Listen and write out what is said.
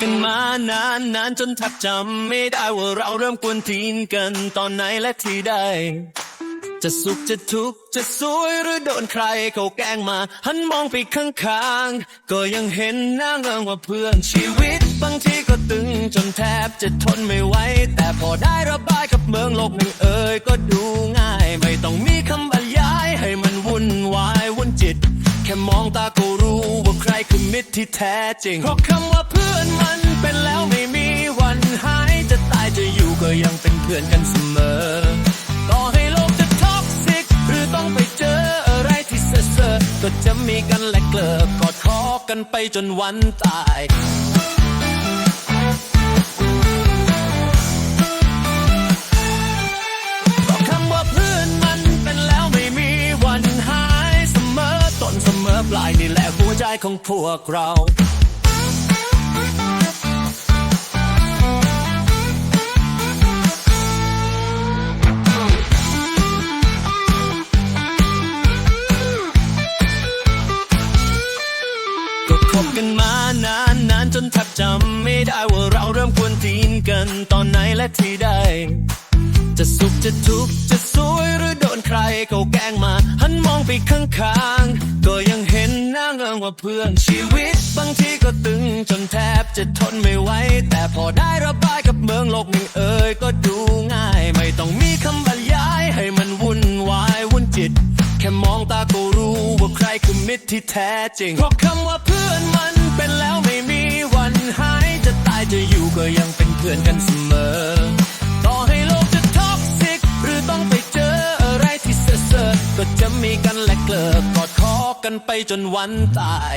กันมานานนานจนแทบจำไม่ได้ว่าเราเริ่มกวนทีนกันตอนไหนและที่ใดจะสุขจะทุกข์จะสวยหรือโดนใครเขาแกล้งมาหันมองไปข้างๆ ก็ยังเห็นหน้าเงิงว่าเพื่อนชีวิต บางทีก็ตึงจนแทบจะทนไม่ไหวแต่พอได้ระบายกับเมืองโลกหนึ่งเอ่ยก็ดู ก็รู้ว่าใครคือมิตรที่แท้จริง เพราะคำว่าเพื่อนมันเป็นแล้วไม่มีวันหาย จะตายจะอยู่ก็ยังเป็นเพื่อนกันเสมอ ต่อให้โลกจะท็อกซิก หรือต้องไปเจออะไรที่เซอร์ก็จะมีกันและเกลิกกอดคอกันไปจนวันตาย แหละหัวใจของพวกเราก็คบกันมานานนานจนแทบจำไม่ได้ว่าเราเริ่มควรทีนกันตอนไหนและที่ใดจะสุขจะทุกข์จะ ใครเขาแกล้งมา หันมองไปข้างๆ ก็ยังเห็นหน้าเงิงว่าเพื่อนชีวิต บางทีก็ตึงจนแทบจะทนไม่ไหว แต่พอได้ระบายกับเมืองโลกนึ่งเอ่ยก็ดูง่าย ไม่ต้องมีคำบรรยายให้มันวุ่นวายวุ่นจิต แค่มองตาก็รู้ว่าใครคือมิตรที่แท้จริง เพราะคำว่าเพื่อนมันเป็นแล้วไม่มีวันหาย จะตายจะอยู่ก็ยังเป็นเพื่อนกันเสมอ และเกลิกกอดคอกันไปจนวันตาย